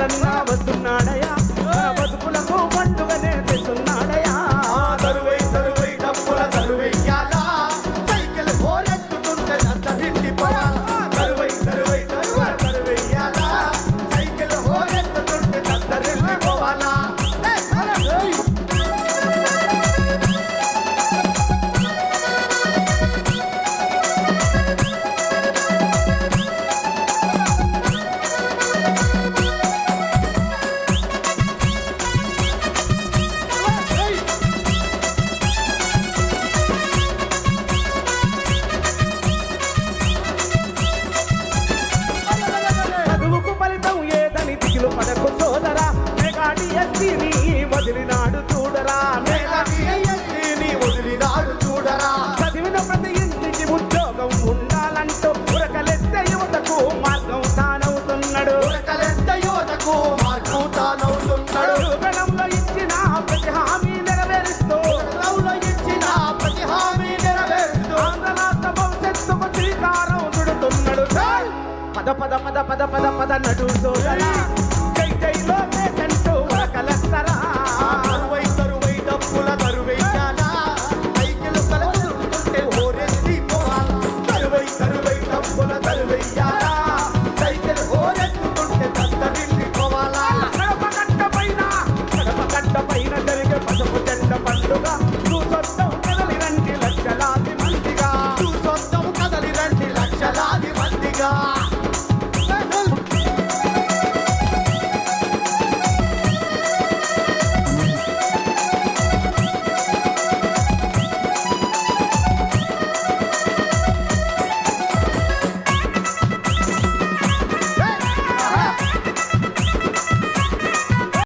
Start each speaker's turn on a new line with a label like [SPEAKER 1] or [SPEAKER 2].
[SPEAKER 1] కన్నా వస్తున్నాడయా ఫలితం ఏదని తిగులు పడకు సోదరా. మెగా డిఎస్పీ వదిలినా పద పద పద పద పద పద నడు సోదరా. జై జైలో నేతంటూ వరకలస్తరా
[SPEAKER 2] తరువై తరువై డప్పుల తరువై జానా పైకిలు కలుగుతుంటే ఓరెత్తి పోవాలి. తరువై తరువై డప్పుల తరువై జానా పైకిలు ఓరెత్తుతుంటే దత్త వెళ్ళిపోవాలా
[SPEAKER 1] కడప కట్ట పైన కడప కట్ట పైన జరిగే పసుపు చెండ పండుగ. చూసొద్దాం కదలి రండి లక్షలాది మందిగా.
[SPEAKER 2] చూసొద్దాం కదలి రండి లక్షలాది మందిగా.